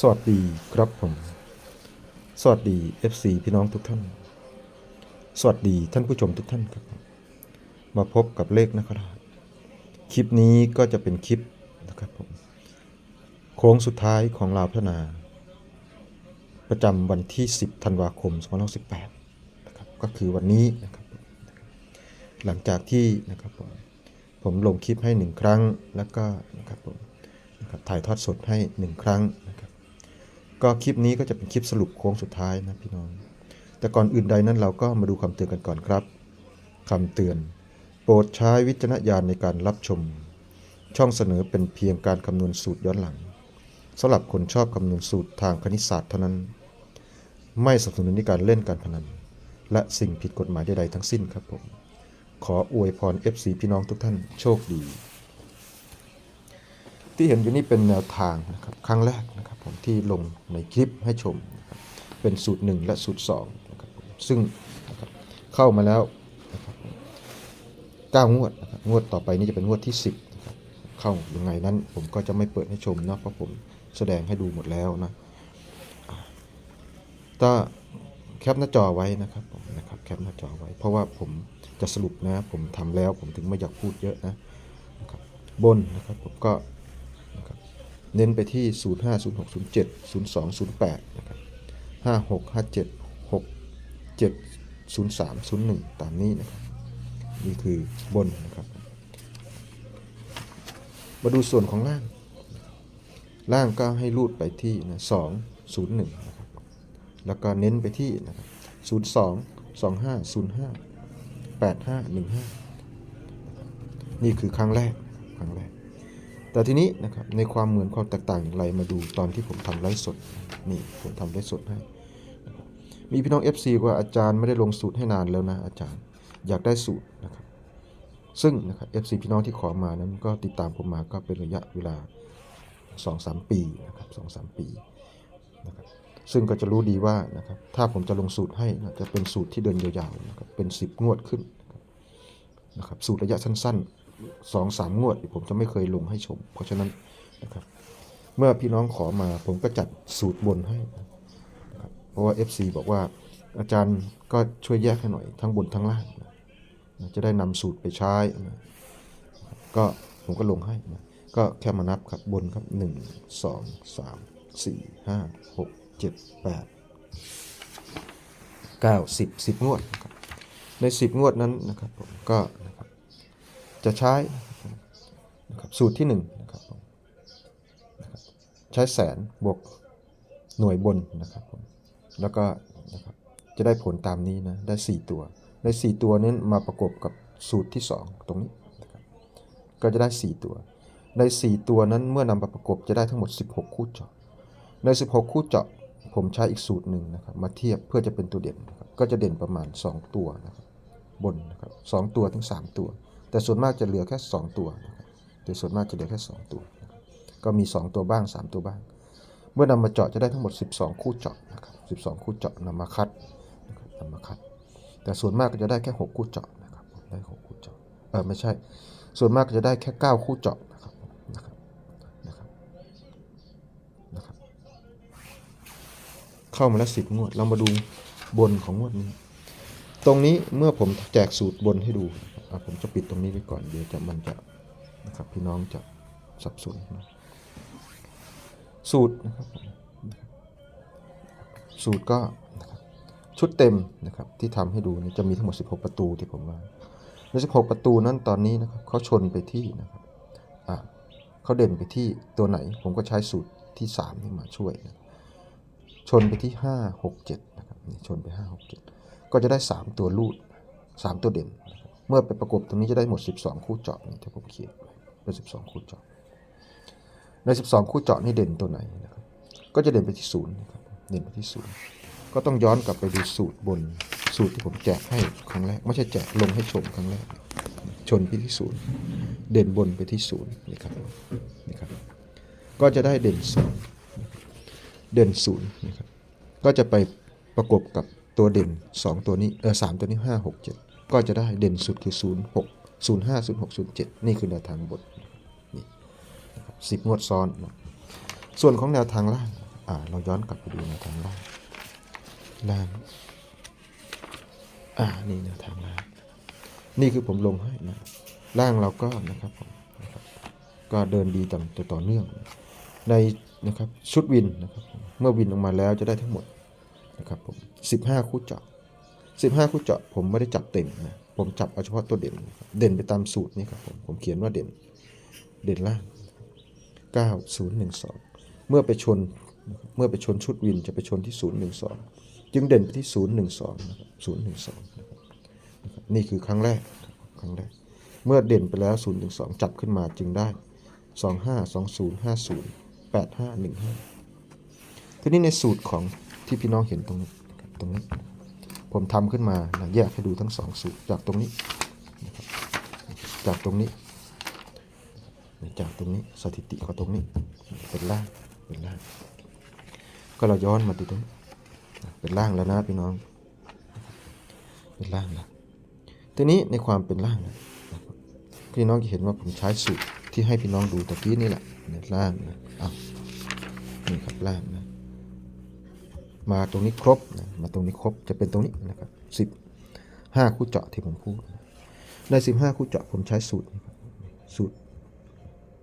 สวัสดีครับผม สวัสดี FC พี่น้องทุกท่าน สวัสดีท่านผู้ชมทุกท่านครับ มาพบกับเลขนะครับคลิปนี้ก็จะเป็นคลิปนะครับผม โค้งสุดท้ายของลาวพัฒนา ประจำวันที่ 10 ธันวาคม 2518นะครับ ก็คือวันนี้นะครับ หลังจากที่นะครับผมผมลงคลิปให้หนึ่งครั้ง แล้วก็นะครับผมบถ่ายทอดสดให้หนึ่งครั้งนะ ก็คลิปนี้ก็จะเป็นคลิปสรุปโค้งสุดท้ายนะพี่น้อง แต่ก่อนอื่นใดนั้นเราก็มาดูคำเตือนกันก่อนครับคำเตือน โปรดใช้วิจารณญาณในการรับชม ช่องเสนอเป็นเพียงการคำนวณสูตรย้อนหลังสำหรับคนชอบคำนวณสูตรทางคณิตศาสตร์เท่านั้น ไม่สนับสนุนในการเล่นการพนัน และสิ่งผิดกฎหมายใดๆทั้งสิ้นครับผมขออวยพร FC พี่น้องทุกท่านโชคดี ที่เห็นอยู่นี่เป็นแนวทางนะครับครั้งแรกนะครับผมที่ลงในคลิปให้ชมนะครับเป็นสูตร 1 และสูตร2นะครับซึ่งนะครับเข้ามาแล้วนะครับผมเก้างวดนะครับงวดต่อไปนี้จะเป็นงวดที่ 10นะครับเข้ายังไงนั้นผมก็จะไม่เปิดให้ชมเนาะเพราะผมแสดงให้ดูหมดแล้วนะอ่าแคปหน้าจอไว้นะครับผมนะครับแคปหน้าจอไว้ เพราะว่าผมจะสรุปนะผมทำแล้วผมถึงไม่อยากพูดเยอะนะบนนะครับผมก็ เน้นไปที่ 0 5 0 6 0 7 0 2 0 8นะครับ5 6 5 7 6 7 0 3 0 1 ตามนี้นะครับนี่คือบนนะครับ มาดูส่วนของล่าง ล่างก็ให้รูดไปที่นะ2 0 1นะครับแล้วก็เน้นไปที่นะครับ02 25 05 85 15 นี่คือครั้งแรกครั้งแรก แต่ทีนี้นะครับในความเหมือนความแตกต่างอย่างไรมาดูตอนที่ผมทำไลฟ์สดนี่ผมทำไลฟ์สดให้ มีพี่น้อง FC ว่าอาจารย์ไม่ได้ลงสูตรให้นานแล้วนะอาจารย์อยากได้สูตรนะครับซึ่งนะครับ FC พี่น้องที่ขอมานั้นก็ติดตามผมมาก็เป็นระยะเวลา 2-3 ปีนะครับ2-3 ปีนะครับซึ่งก็จะรู้ดีว่านะครับถ้าผมจะลงสูตรให้นะจะเป็นสูตรที่เดินยาวๆนะครับเป็น 10 งวดขึ้นนะครับนะครับสูตรระยะสั้นๆ สองสามงวดผมจะไม่เคยลงให้ชม เพราะฉะนั้นนะครับเมื่อพี่น้องขอมาผมก็จัดสูตรบนให้นะครับเพราะว่า FC บอกว่าอาจารย์ก็ช่วยแยกให้หน่อยทั้งบนทั้งล่างนะจะได้นำสูตรไปใช้นะก็ผมก็ลงให้นะก็แค่มานับครับบนครับ 1 2 3 4 5 6 7 8 9 10 10 งวดนะครับใน 10 งวดนั้นนะครับผมก็ จะใช้นะครับสูตรที่1นะครับผมนะครับใช้แสนบวกหน่วยบนนะครับแล้วก็นะครับจะได้ผลตามนี้นะได้ 4 ตัว ได้ 4 ตัวนี้มาประกบกับสูตรที่ 2 ตรงนี้นะครับก็จะได้ 4 ตัวใน4 ตัวนั้นเมื่อนำมาประกบจะได้ทั้งหมด 16 คู่เจาะ ใน 16 คู่เจาะผมใช้อีกสูตรหนึ่งนะครับมาเทียบเพื่อจะเป็นตัวเด่นนะครับก็จะเด่นประมาณ 2 ตัวนะครับบนนะครับสองตัวถึง 3 ตัว แต่ส่วนมากจะเหลือแค่ 2 ตัวแต่ส่วนมากจะเหลือแค่ 2 ตัว ก็มี 2 ตัวบ้าง 3 ตัวบ้าง เมื่อนำมาเจาะจะได้ทั้งหมด 12 คู่เจาะนะครับ12 คู่เจาะนำมาคัดนะครับนำมาคัด แต่ส่วนมากก็จะได้แค่ 6 คู่เจาะนะครับได้ 6 คู่เจาะเออไม่ใช่ ส่วนมากก็จะได้แค่ 9 คู่เจาะนะครับนะครับนะครับนะครับ เข้ามาแล้วสิบงวด เรามาดูบนของงวดนี้ ตรงนี้เมื่อผมแจกสูตรบนให้ดู ผมจะปิดตรงนี้ไว้ก่อนเดี๋ยวจะมันจะนะครับพี่น้องจะสับสนนะสูตรนะครับสูตรก็นะครับชุดเต็มนะครับที่ทำให้ดูนี่จะมีทั้งหมด 16 ประตูที่ผมว่าใน16 ประตูนั้นตอนนี้นะครับเขาชนไปที่นะครับอะเขาเด่นไปที่ตัวไหน ผมก็ใช้สูตรที่3นี่มาช่วยนะชนไปที่ 5 6 7นะครับนี่ชนไป 5 6 7 ก็จะได้ 3 ตัวรูด 3 ตัวเด่นนะ มื่อไปประกบตรงนี้จะได้หมด 12 คู่เจาะนี่ที่ผมเขียนไว้เป็น 12 คู่เจาะ ใน 12 คู่เจาะนี่เด่นตัวไหนนะครับ ก็จะเด่นไปที่ศูนย์นะครับ เด่นไปที่ศูนย์ก็ต้องย้อนกลับไปดูสูตรบน สูตรที่ผมแจกให้ครั้งแรก ไม่ใช่แจกลงให้ชมครั้งแรก ชนไปที่ศูนย์เด่นบนไปที่ศูนย์นี่ครับนี่ครับ ก็จะได้เด่นศูนย์เด่นศูนย์นะครับ ก็จะไปประกบกับตัวเด่น 2 ตัวนี้ เออสามตัวนี้ 5 6 7 ก็จะได้เด่นสุดคือ 0 6 0 5 0 6 0 7 นี่คือแนวทางบนนะครับนี่นะครับสิบงวดซ้อนนะส่วนของแนวทางล่างอ่าเราย้อนกลับไปดูแนวทางล่างล่างอ่านี่แนวทางล่างนี่คือผมลงให้นะล่างเราก็นะครับผมนะครับก็เดินดีต่อต่อเนื่อง ในนะครับชุดวินนะครับเมื่อวินออกมาแล้วจะได้ทั้งหมดนะครับผม15 คู่เจาะ 15 คู่เจาะผมไม่ได้จับเต็มนะผมจับเอาเฉพาะตัวเด่น เด่นไปตามสูตรนี่ครับผมผมเขียนว่าเด่น เด่นล่าง 9012 เมื่อไปชนเมื่อไปชนชุดวินจะไปชนที่ 012 จึงเด่นไปที่ 012นะครับ012นะครับนี่คือครั้งแรกครั้งแรก เมื่อเด่นไปแล้ว 012 จับขึ้นมาจึงได้ 25 20 50 85 15 ทีนี้ในสูตรของที่พี่น้องเห็นตรงนี้ตรงนี้ ผมทำขึ้นมานะแยกให้ดูทั้งสองสูตรจากตรงนี้นะครับจากตรงนี้ จากตรงนี้สถิติของตรงนี้เป็นล่างเป็นล่าง ก็เราย้อนมาดูตรงนี้เป็นล่างแล้วนะพี่น้อง เป็นล่างแล้วทีนี้ในความเป็นล่างนะพี่น้องจะเห็นว่าผมใช้สูตรที่ให้พี่น้องดูตะกี้นี่แหละในล่างนะอ้าวนี่ครับล่างนะ มาตรงนี้ครบนะมาตรงนี้ครบจะเป็นตรงนี้นะครับสิบห้าคู่เจาะที่ผมพูดนะในสิบห้าคู่เจาะผมใช้สูตรสูตร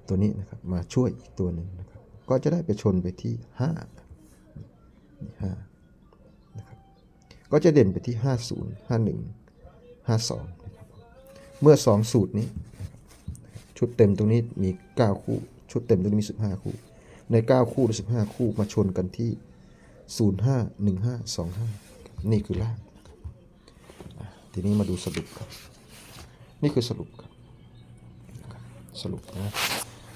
ตัวนี้นะครับมาช่วยอีกตัวหนึ่งนะครับก็จะได้ไปชนไปที่5นี่ห้านะครับก็จะเด่นไปที่50 51 52นะครับเมื่อ2สูตรนี้ ชุดเต็มตรงนี้มี9คู่ ชุดเต็มตรงนี้มี15คู่ ใน9คู่หรือ15คู่มาชนกันที่ 05 15 25 นี่คือล่างนะครับอะทีนี้มาดูสรุปครับ นี่คือสรุปครับ สรุปนะ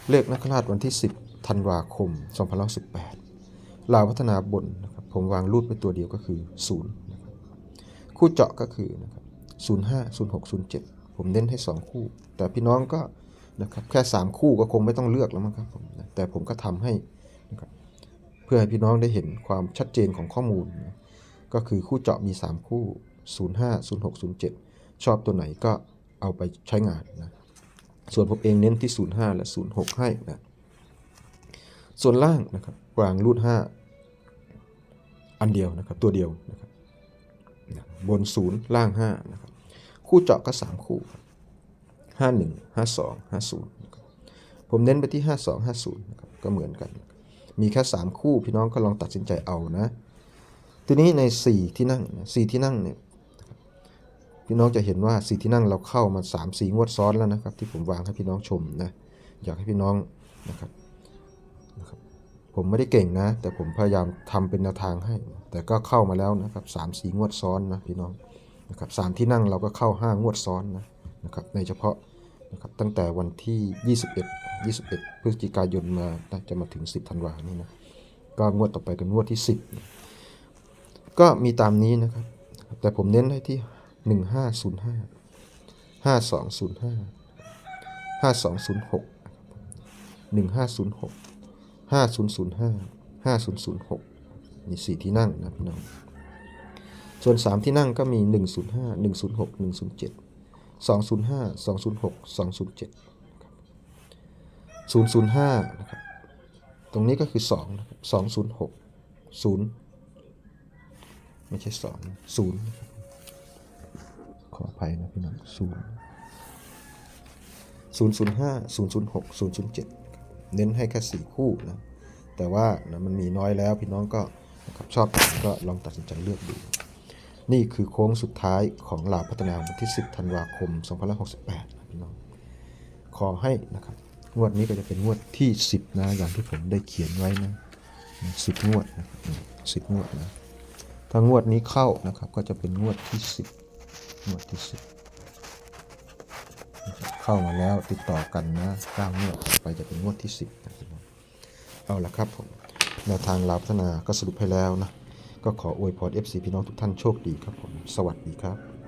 เลขนักราชวันที่ 10ธันวาคม2518ลาวพัฒนาบนนะครับผมวางรูดไปตัวเดียวก็คือ 0 นะครับ คู่เจาะก็คือนะครับ05 06 07 ผมเน้นให้ 2 คู่ แต่พี่น้องก็นะครับแค่ 3 คู่ก็คงไม่ต้องเลือกแล้วมั้งครับผมแต่ผมก็ทำให้นะครับ เพื่อให้พี่น้องได้เห็นความชัดเจนของข้อมูลนะก็คือคู่เจาะมี 3 คู่ 05 06 07 ชอบตัวไหนก็เอาไปใช้งานนะส่วนผมเองเน้นที่ 05 และ 06 ให้นะส่วนล่างนะครับวางรูด 5 อันเดียวนะครับตัวเดียวนะครับนะบน 0 ล่าง5นะครับคู่เจาะก็ 3 คู่ 51 52 50 ผมเน้นไปที่ 52 50นะครับก็เหมือนกัน มีแค่ 3 คู่พี่น้องก็ลองตัดสินใจเอานะทีนี้ใน 4 ที่นั่ง4ที่นั่งเนี่ยพี่น้องจะเห็นว่าสีที่นั่งเราเข้ามา 3 4 งวดซ้อนแล้วนะครับ ที่ผมวางให้พี่น้องชมนะอยากให้พี่น้องนะครับนะครับ ผมไม่ได้เก่งนะ แต่ผมพยายามทำเป็นแนวทางให้ แต่ก็เข้ามาแล้วนะครับสามสี่งวดซ้อนนะพี่น้องนะครับสามที่นั่งเราก็เข้า5งวดซ้อนนะนะครับในเฉพาะ นะครับตั้งแต่วันที่ 21 21 พฤศจิกายนมาน่าจะมาถึง 10ธันวานี่นะก็งวดต่อไปกันงวดที่ 10 ก็มีตามนี้นะครับ แต่ผมเน้นให้ที่หนึ่งห้าศูนย์ห้าห้าสองศูนย์ห้าห้าสองศูนย์หกหนึ่งห้าศูนย์หกห้าศูนย์ศูนย์ห้าห้าศูนย์ศูนย์หกมีสี่ที่นั่งนะพี่น้องส่วนสามที่นั่งก็มีหนึ่ง ศูนย์ห้าหนึ่งศูนย์หกหนึ่งศูนย์เจ็ดสองศูนย์ห้าสองศูนย์หกสองศูนย์เจ็ดศูนย์ศูนย์ห้านะครับตรงนี้ก็คือสองนะครับสองศูนย์หกศูนย์ไม่ใช่สองศูนย์ขออภัยนะพี่น้องศูนย์ศูนย์ศูนย์ห้าศูนย์ศูนย์หกศูนย์ศูนย์เจ็ดเน้นให้แค่สี่คู่นะแต่ว่านะมันมีน้อยแล้วพี่น้องก็นะครับชอบก็ลองตัดสินใจเลือกดู นี่คือโค้งสุดท้ายของลาพัฒนาวันที่ 10ธันวาคม2568นะพี่น้องขอให้นะครับงวดนี้ก็จะเป็นงวดที่ 10 นะ อย่างที่ผมได้เขียนไว้นะสิบงวดนะสิบงวดนะถ้างวดนี้เข้านะครับ ก็จะเป็นงวดที่ 10 งวดที่สิบเข้ามาแล้วติดต่อกันนะเก้างวดต่อไปจะเป็นงวดที่สิบนะพี่น้องเอาละครับผมแนวทางลาพัฒนาก็สรุปให้แล้วนะ ก็ขออวยพร FC พี่น้องทุกท่านโชคดีครับผม สวัสดีครับ